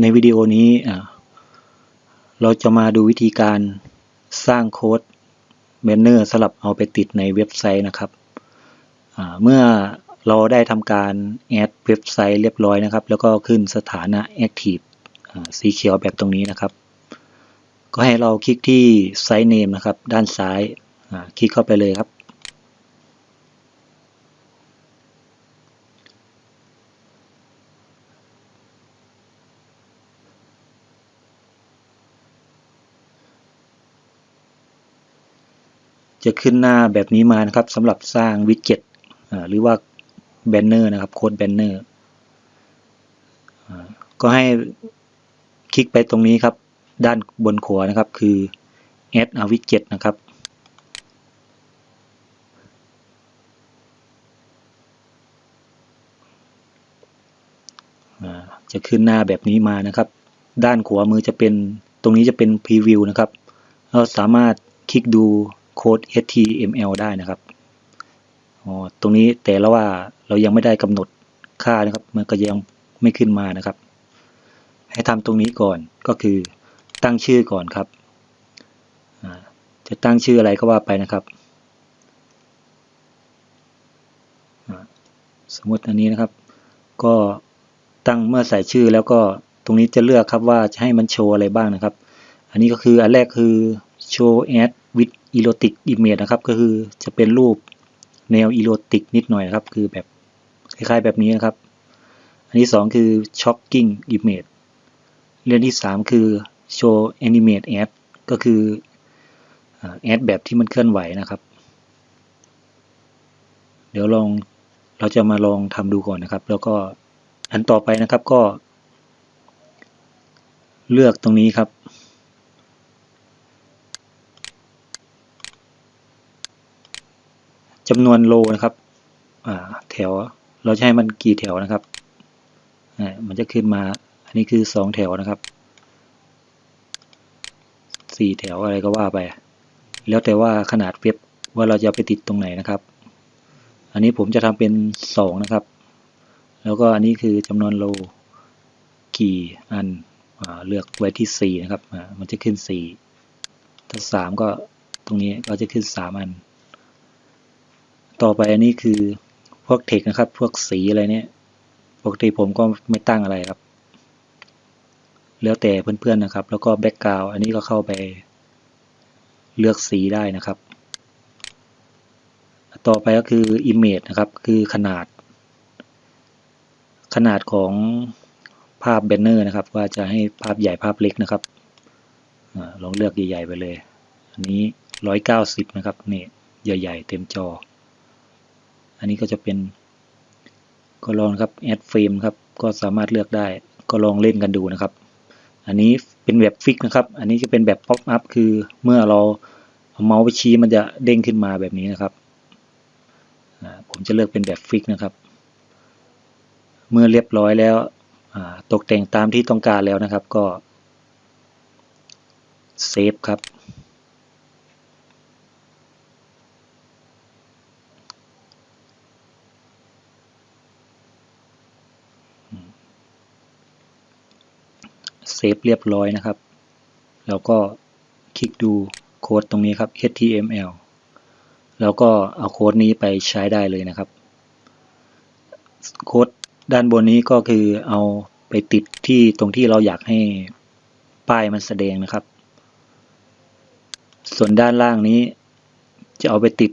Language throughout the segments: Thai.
ในวิดีโอนี้เราจะมาดูวิธีการสร้างโค้ดแบนเนอร์สำหรับเอาไปติดในเว็บไซต์นะครับ เมื่อเราได้ทำการแอดเว็บไซต์เรียบร้อยนะครับ แล้วก็ขึ้นสถานะ Active สีเขียวแบบตรงนี้นะครับ ก็ให้เราคลิกที่ไซต์เนมนะครับ ด้านซ้ายคลิกเข้าไปเลยครับ จะขึ้นหน้าแบบนี้มานะครับสำหรับสร้างวิดเจ็ตหรือว่าแบนเนอร์นะครับโค้ดแบนเนอร์ก็ให้คลิกไปตรงนี้ครับ ด้านบนขวานะครับ คือ add a widget นะครับ จะขึ้นหน้าแบบนี้มานะครับ ด้านขวามือจะเป็นตรงนี้จะเป็นพรีวิวนะครับ เราสามารถคลิกดู ค้ด HTML ได้นะครับอ๋อตรงนี้แต่ละว่าเรายังไม่ได้กำหนดค่านะครับ มันก็ยังไม่ขึ้นมานะครับ ให้ทำตรงนี้ก่อนก็คือตั้งชื่อก่อนครับ จะตั้งชื่ออะไรก็ว่าไปนะครับ สมมติอันนี้นะครับ ก็ตั้งเมื่อใส่ชื่อแล้วก็ตรงนี้จะเลือกครับว่าจะให้มันโชว์อะไรบ้างนะครับ อันนี้ก็คืออันแรกคือ show ad with erotic image นะครับ ก็คือจะเป็นรูปแนว erotic นิดหน่อยนะครับ คือแบบคล้ายๆแบบนี้นะครับ อันที่สองคือ shocking image เรื่องที่สามคือ show animate ad ก็คือแอดแบบที่มันเคลื่อนไหวนะครับ เดี๋ยวลองเราจะมาลองทำดูก่อนนะครับ แล้วก็อันต่อไปนะครับก็ เลือกตรงนี้ครับ จำนวนโลนะครับ อ่า แถว เราจะให้มันกี่แถวนะครับ อ่า มันจะขึ้นมา อันนี้คือสองแถวนะครับ สี่แถวอะไรก็ว่าไป แล้วแต่ว่าขนาดเว็บว่าเราจะไปติดตรงไหนนะครับ อันนี้ผมจะทำเป็นสองนะครับ แล้วก็อันนี้คือจำนวนโลกี่อัน อ่า เลือกไว้ที่สี่นะครับ อ่า มันจะขึ้นสี่ถ้าสามก็ตรงนี้ก็จะขึ้นสามอัน ต่อไปอันนี้คือพวกเทคนะครับ พวกสีอะไรเนี่ยปกติผมก็ไม่ตั้งอะไรครับ แล้วแต่เพื่อนๆนะครับ แล้วก็แบ็กกราวอันนี้ก็เข้าไป เลือกสีได้นะครับ ต่อไปก็คือ Image นะครับ คือขนาด ขนาดของภาพแบนเนอร์นะครับ ว่าจะให้ภาพใหญ่ภาพเล็กนะครับอลองเลือกใหญ่ๆไปเลย อันนี้ร้อยเก้าสิบนะครับ นี่ ใหญ่ ๆ เต็มจอ อันนี้ก็จะเป็นก็ลองครับ add frame ครับก็สามารถเลือกได้ก็ลองเล่นกันดูนะครับ อันนี้เป็นแบบฟิกนะครับ อันนี้จะเป็นแบบ pop up คือเมื่อเราเอาเมาส์ไปชี้มันจะเด้งขึ้นมาแบบนี้นะครับผมจะเลือกเป็นแบบฟิกนะครับ เมื่อเรียบร้อยแล้วตกแต่งตามที่ต้องการแล้วนะครับก็เซฟครับ เซฟเรียบร้อยนะครับ แล้วก็คลิกดูโค้ดตรงนี้ครับ HTML แล้วก็เอาโค้ดนี้ไปใช้ได้เลยนะครับ โค้ดด้านบนนี้ก็คือเอาไปติดที่ตรงที่เราอยากให้ป้ายมันแสดงนะครับ ส่วนด้านล่างนี้จะเอาไปติด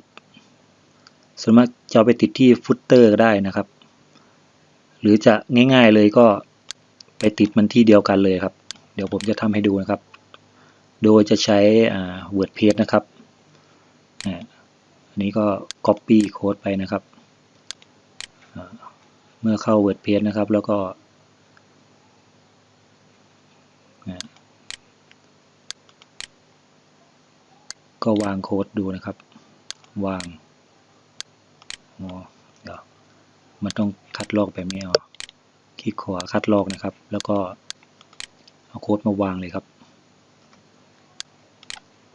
ส่วนมากจะเอาไปติดที่ฟุตเตอร์ก็ได้นะครับ หรือจะง่ายๆเลยก็ไปติดมันที่เดียวกันเลยครับ เดี๋ยวผมจะทำให้ดูนะครับ โดยจะใช้ WordPress นะครับอันนี้ก็ Copy โค้ดไปนะครับ เมื่อเข้า WordPress นะครับ แล้วก็ก็วางโค้ดดูนะครับ วางอ๋อเดี๋ยวมันต้องคัดลอกแบบนี้เอาคลิกขวาคัดลอกนะครับ แล้วก็ เอาโค้ดมาวางเลยครับ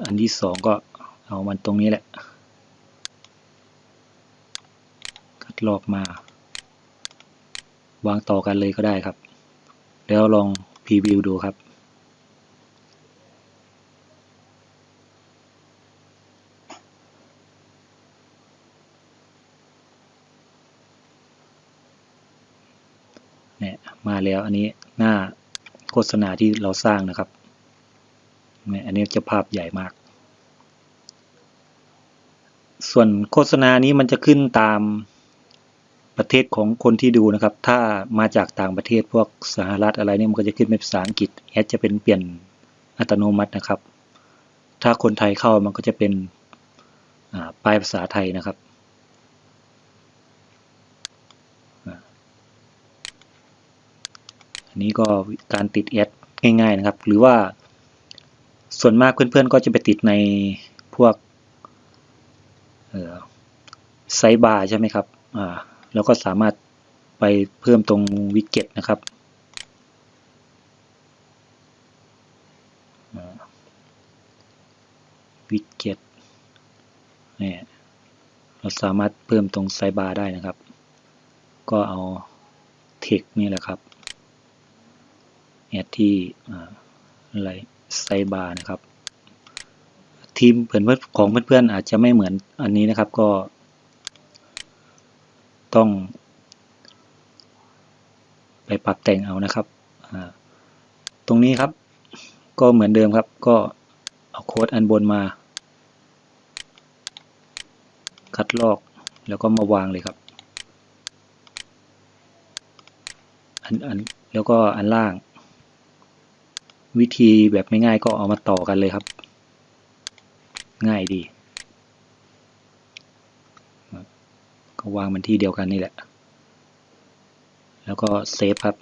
อันที่สองก็เอามันตรงนี้แหละ คัดลอกมา วางต่อกันเลยก็ได้ครับ แล้วลองพรีวิวดูครับเนี่ยมาแล้วอันนี้หน้า ฆษณาที่เราสร้างนะครับนี่อันนี้จะภาพใหญ่มาก ส่วนโฆษณานี้มันจะขึ้นตามประเทศของคนที่ดูนะครับ ถ้ามาจากต่างประเทศพวกสหรัฐอะไรเนี่ยมันก็จะขึ้นเป็นภาษาอังกฤษแอดจะเป็นเปลี่ยนอัตโนมัตินะครับ ถ้าคนไทยเข้ามันก็จะเป็นป้ายภาษาไทยนะครับ อันนี้ ก็การติดแอดง่าย ๆนะครับ หรือว่าส่วนมากเพื่อนๆก็จะไปติดในพวกไซบาร์ใช่ไหมครับอ่าแล้วก็สามารถไปเพิ่มตรงวิกเก็ตนะครับวิกเก็ตเนี่ยเราสามารถเพิ่มตรงไซบาร์ได้นะครับ ก็เอาเทคนี่แหละครับ แอดที่อะไรไซบาร์นะครับ ทีมเพื่อนของเพื่อนๆอาจจะไม่เหมือนอันนี้นะครับก็ ต้อง ไปปรับแต่งเอานะครับตรงนี้ครับ ก็เหมือนเดิมครับ ก็เอาโค้ดอันบนมา คัดลอกแล้วก็มาวางเลยครับ อันอันแล้วก็อันล่าง วิธีแบบไม่ง่ายก็เอามาต่อกันเลยครับ ง่ายดี ก็วางมันที่เดียวกันนี่แหละ แล้วก็เซฟครับ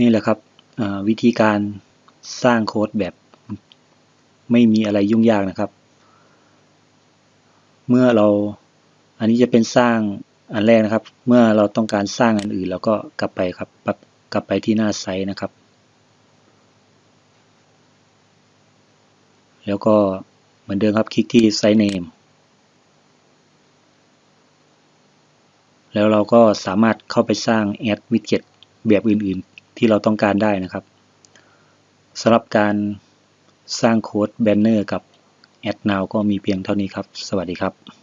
นี่แหละครับวิธีการสร้างโค้ดแบบไม่มีอะไรยุ่งยากนะครับ เมื่อเราอันนี้จะเป็นสร้าง อันแรกนะครับ เมื่อเราต้องการสร้างอันอื่นเราก็กลับไปครับกลับไปที่หน้าไซต์นะครับ แล้วก็เหมือนเดิมครับคลิกที่ไซต์เนมแล้วเราก็สามารถเข้าไปสร้างแอดวิดเจ็ตแบบอื่นๆ ที่เราต้องการได้นะครับสำหรับการสร้างโค้ดแบนเนอร์กับแอดนาวก็มีเพียงเท่านี้ครับ สวัสดีครับ